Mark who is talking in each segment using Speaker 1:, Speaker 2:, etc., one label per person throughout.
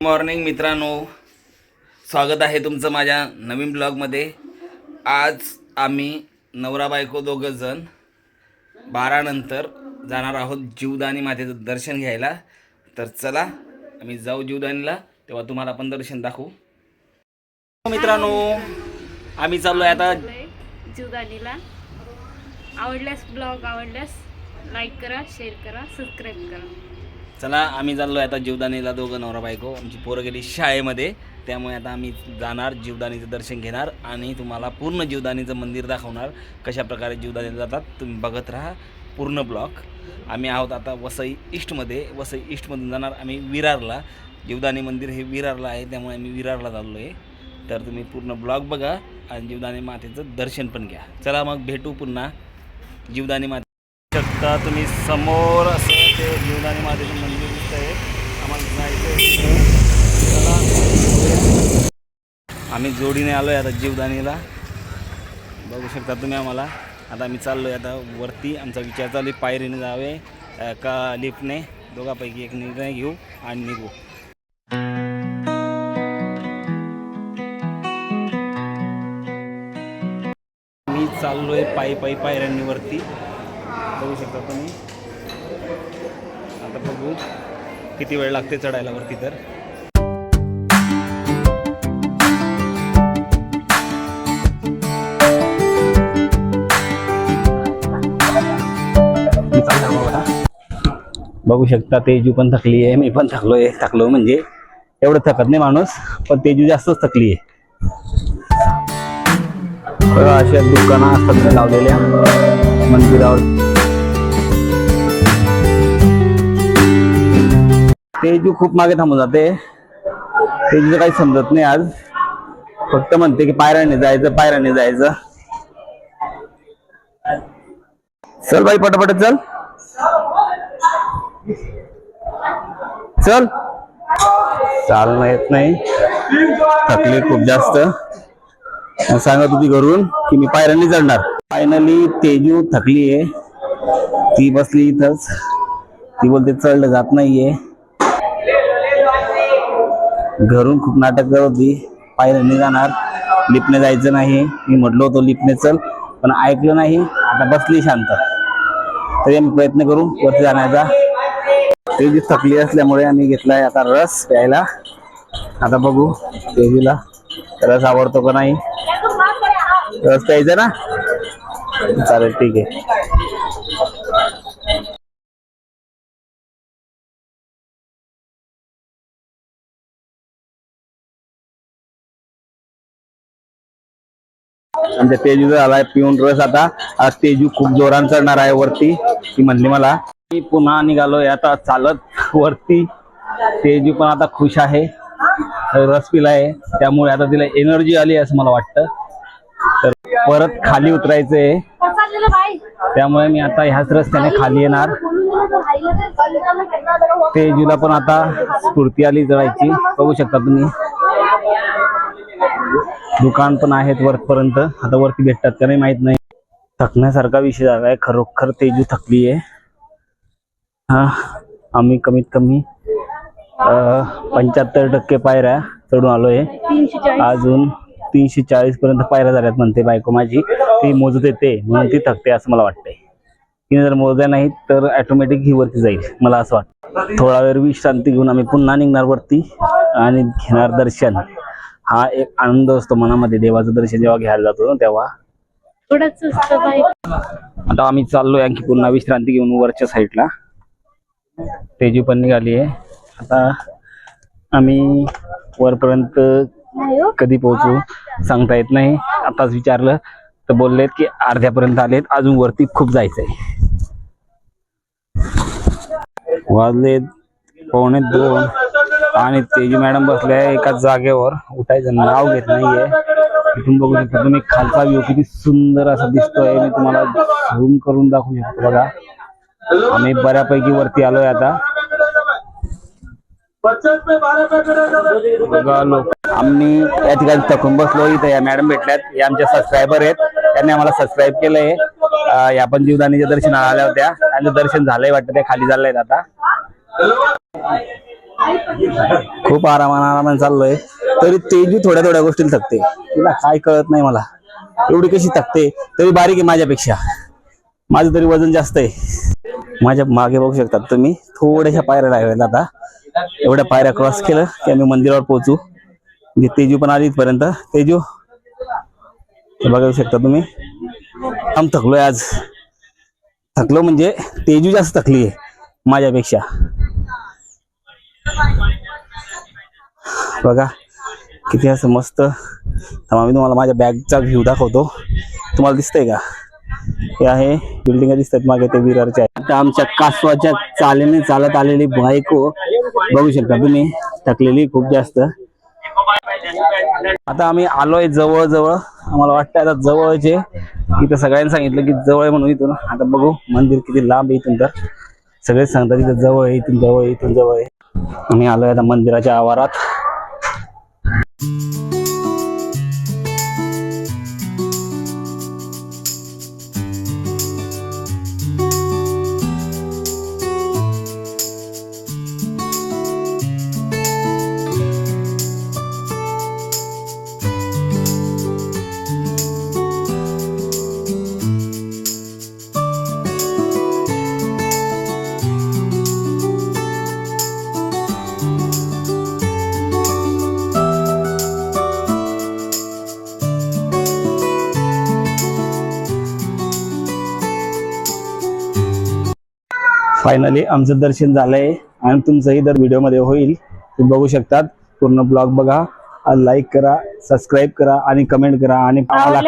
Speaker 1: Morning मित्रांनो. स्वागत आहे तुमचं माझ्या नवीन ब्लॉगमध्ये. आज आम्ही नवरा बायको दोघंजण बारानंतर जाणार आहोत जीवदानी मातेचं दर्शन घ्यायला. तर चला आम्ही जाऊ जीवदानीला तेव्हा तुम्हाला पण दर्शन दाखवू. हो मित्रांनो आम्ही चाललो आहे आता
Speaker 2: जीवदानीला. आवडल्यास ब्लॉग आवडल्यास लाईक करा शेअर करा सबस्क्राईब करा.
Speaker 1: चला आम्ही चाललो आहे आता जीवदानीला दोघं नवरा बायको. आमची पोरं गेली शाळेमध्ये. त्यामुळे आता आम्ही जाणार जीवदानीचं दर्शन घेणार आणि तुम्हाला पूर्ण जीवदानीचं मंदिर दाखवणार. कशा प्रकारे जीवदानीला जातात तुम्ही बघत राहा. पूर्ण ब्लॉक आम्ही आहोत आता वसई ईस्टमध्ये. वसई ईस्टमधून जाणार आम्ही विरारला. जीवदानी मंदिर हे विरारला आहे त्यामुळे आम्ही विरारला चाललो आहे तर तुम्ही पूर्ण ब्लॉग बघा आणि जीवदानी मातेचं दर्शन पण घ्या. चला मग भेटू पुन्हा. जीवदानी माते शकता तुम्ही समोर असं ते जीवदानी मातेचं मंदिर दिसत आहे. आम्हाला जायचं आम्ही जोडीने आलो आहे आता जीवदानीला. बघू शकता तुम्ही आम्हाला. आता आम्ही चाललो आहे आता वरती. आमचा विचार चालू आहे पायरीने जावे का लिफ्टने. दोघापैकी एक निर्णय घेऊ आणि निघू. मी चाललो आहे पायी पायी पायऱ्यांनी वरती. बघू शकता तुम्ही. बघू. किती वेळ लागते चढायला वरती तर? बघू शकता तेजू पण थकली आहे मी पण थकलोय. थकलो म्हणजे एवढं थकत नाही माणूस पण तेजू जास्तच थकली आहे. अशा दुकाना असतात लावलेल्या. मंदिरावर तेजू खूप मागे थांबून जाते तेजूचं काही समजत नाही आज. फक्त म्हणते की पायऱ्याने जायचं पायऱ्याने जायचं. चल बाई पटापट चल. चल. चालणं येत नाही. थकली खूप जास्त. सांगत होती घरून की मी पायऱ्यांनी चढणार. फायनली तेजू थकली आहे ती बसली इथंच. ती बोलते चढलं जात नाहीये. घरून खूप नाटक करत होती. नाही जाणार. लिपने जायचं नाही. मी म्हटलो होतो लिपने चल. पण ऐकलं नाही. आता बसली शांत. तरी आम्ही प्रयत्न करू वरती जाण्याचा. तेजू थकली असल्यामुळे आम्ही घेतलाय आता रस प्यायला. आता बघू देवीला रस आवडतो का नाही. रस प्यायचा ना? चालेल ठीक आहे. आमच्या तेजू आलाय पिऊन रस आता. आज तेजू खूप जोरान चढणार आहे वरती. ती म्हणली मला. मी पुन्हा निघालोय आता चालत वरती. तेजू पण आता खुश आहे. रस पिलाय. त्यामुळे आता तिला एनर्जी आली असं मला वाटतं. तर परत खाली उतरायचंय. त्यामुळे मी आता ह्याच रस्त्याने खाली येणार. तेजूला पण आता स्फूर्ती आली जळायची बघू शकता तुम्ही. दुकान पण आहेत वरपर्यंत. आता वरती भेटतात का नाही माहीत नाही. थकण्यासारखा विषय झाला आहे खरोखर तेजू थकली आहे. हा आम्ही कमीत कमी पंच्याहत्तर टक्के पायऱ्या चढून आलोय.
Speaker 2: तीनशे चाळीस
Speaker 1: अजून तीनशे चाळीस पर्यंत पायऱ्या झाल्यात म्हणते बायको माझी. ती मोजत येते म्हणून ती थकते असं मला वाटतंय. तिने जर मोजल्या नाही तर ऑटोमॅटिक ही वरती जाईल मला असं वाटतं. थोडा वेळ विश्रांती घेऊन आम्ही पुन्हा निघणार वरती आणि घेणार दर्शन. हा एक आनंद असतो मनामध्ये. देवाचं दर्शन जेव्हा घ्यायला जातो तेव्हा.
Speaker 2: थोडंच असतं बाई.
Speaker 1: आता आम्ही चाललोय आणखी पुन्हा विश्रांती घेऊन वरच्या साईडला. तेजू पण निघाली आहे. आता आम्ही वरपर्यंत कधी पोहोचू सांगता येत नाही. आताच विचारलं तर बोललेत की अर्ध्यापर्यंत आलेत. अजून वरती खूप जायचंय. वाजलेत पावणे दोन. आणि तेजी मॅडम बसल्या एकाच जागेवर. उठायचं नाव घेत नाहीये. इथून बघू शकता तुम्ही खालचा व्ह्यू किती सुंदर असा दिसतोय. मी तुम्हाला झूम करून दाखवू शकतो बघा. आम्ही बऱ्यापैकी वरती आलोय आता. बघा लोक आम्ही या ठिकाणी थकून बसलो इथे या मॅडम भेटल्यात. या आमच्या सबस्क्रायबर आहेत. त्यांनी आम्हाला सबस्क्राईब केलंय. या पण जीवदानीच्या दर्शनाला आल्या होत्या. त्यांचं दर्शन झालंय वाटतं. त्या खाली झालंय आता.
Speaker 3: खूप आरामान आरामान चाललोय. तरी तेजी थोड्या थोड्या गोष्टीला थकते. तिला काय कळत नाही मला. एवढी कशी थकते तरी बारीक आहे माझ्यापेक्षा. माझं तरी वजन जास्त आहे. माझ्या मागे बघू शकतात तुम्ही थोड्याशा पायऱ्या लागल्या आता. एवढ्या पायऱ्या क्रॉस केलं की आम्ही मंदिरावर पोहोचू. म्हणजे तेजू पण आली इथपर्यंत. तेजू बघू शकता तुम्ही. आम थकलोय आज. थकलो म्हणजे तेजू जास्त थकली आहे माझ्यापेक्षा. बघा. किती असं मस्त. आम्ही मी तुम्हाला माझ्या बॅगचा व्ह्यू दाखवतो. तुम्हाला दिसतंय का? हे आहे. बिल्डिंग दिसतात मागे ते विरारच्या आता आमच्या कासवाच्या चालीने चालत आलेली बायको बघू शकता तुम्ही. थकलेली खूप जास्त. आता आम्ही आलोय जवळ जवळ आम्हाला वाटतं आता जवळचे. इथं सगळ्यांनी सांगितलं की जवळ म्हणून इथून. आता बघू मंदिर किती लांब आहे इथून तर. सगळेच सांगतात इथं जवळ आहे इथून जवळ आहे इथून जवळ आहे. आम्ही आलोय आता मंदिराच्या आवारात. うん。फायनली आमचं दर्शन झालंय. आणि तुमचंही दर व्हिडिओमध्ये होईल. तुम्ही बघू शकतात. पूर्ण ब्लॉग बघा. लाईक करा सबस्क्राईब करा आणि कमेंट करा. आणि आम्हाला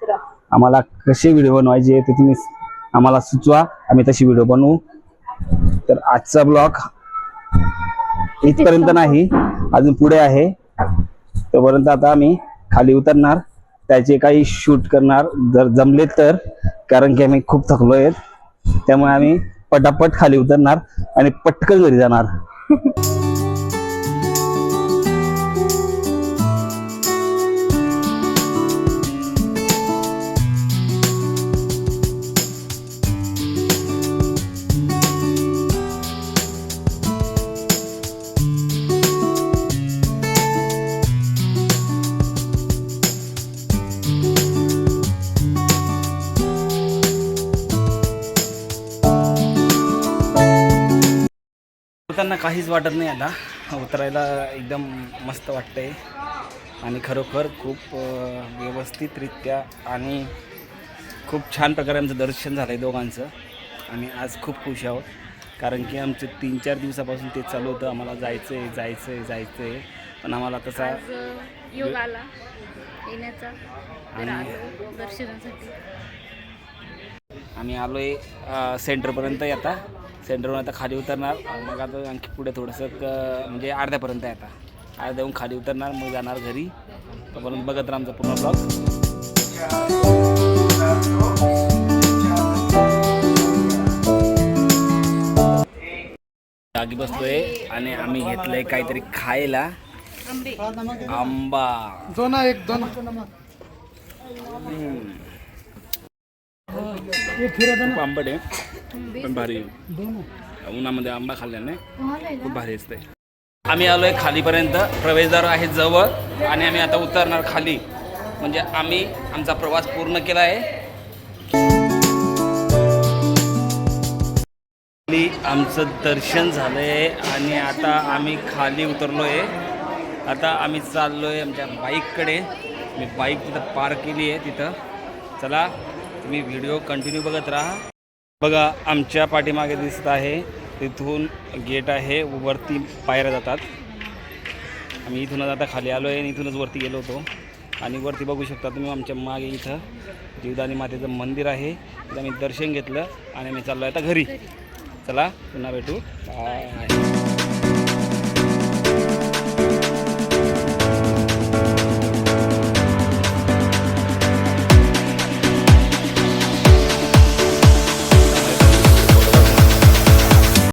Speaker 2: करा.
Speaker 3: आम्हाला कसे व्हिडिओ बनवायचे ते तुम्ही आम्हाला सुचवा. आम्ही तशी व्हिडिओ बनवू. तर आजचा ब्लॉग इथपर्यंत नाही. अजून पुढे आहे. तोपर्यंत आता आम्ही खाली उतरणार. त्याचे काही शूट करणार. जर जमले तर. कारण की आम्ही खूप थकलो आहेत त्यामुळे आम्ही पटापट खाली उतरणार आणि पटकन घरी जाणार.
Speaker 1: उतरताना काहीच वाटत नाही आता. उतरायला एकदम मस्त वाटतंय. आणि खरोखर खूप व्यवस्थितरित्या आणि खूप छान प्रकारे आमचं दर्शन झालं आहे दोघांचं. आणि आज खूप खुश आहोत. कारण की आमचं तीन चार दिवसापासून ते चालू होतं. आम्हाला जायचं आहे जायचं आहे जायचं आहे पण आम्हाला तसा
Speaker 2: योग आला. येण्याचा.
Speaker 1: आणि-
Speaker 2: दर्शनासाठी.
Speaker 1: आम्ही आलो आहे सेंटरपर्यंत आता. सेंटरवरून आता खाली उतरणार. मग आता आणखी पुढे थोडंसं क- म्हणजे अर्ध्यापर्यंत आहे आता. अर्ध्याहून खाली उतरणार मग जाणार घरी. तोपर्यंत बघत राहा आमचा पूर्ण ब्लॉग जागी बसतोय आणि आम्ही घेतलंय काहीतरी खायला.
Speaker 2: आंबे.
Speaker 4: दोन एक दोन
Speaker 1: आंबट आहे. पण भारी. आहे. उन्हामध्ये आंबा खाल्ल्याने खूप भारी असते आम्ही आलोय खालीपर्यंत. प्रवेशद्वार आहे जवळ आणि आम्ही आता उतरणार खाली. म्हणजे आम्ही आमचा प्रवास पूर्ण केला आहे. खाली आमचं दर्शन झालंय आणि आता आम्ही खाली उतरलो आहे आता आम्ही चाललो आहे आमच्या बाईककडे. मी बाईक तिथं पार्क केली आहे तिथं. चला तुम्ही व्हिडिओ कंटिन्यू बघत राहा. बघा आमच्या पाठीमागे दिसत आहे तिथून गेट आहे वरती पायऱ्या जातात. आम्ही इथूनच आता खाली आलो आहे आणि इथूनच वरती गेलो होतो. आणि वरती बघू शकता तुम्ही आमच्या मागे इथं जीवदानी मातेचं मंदिर आहे. तिथं आम्ही दर्शन घेतलं आणि आम्ही चाललो आहे आता घरी. चला पुन्हा भेटू. बाय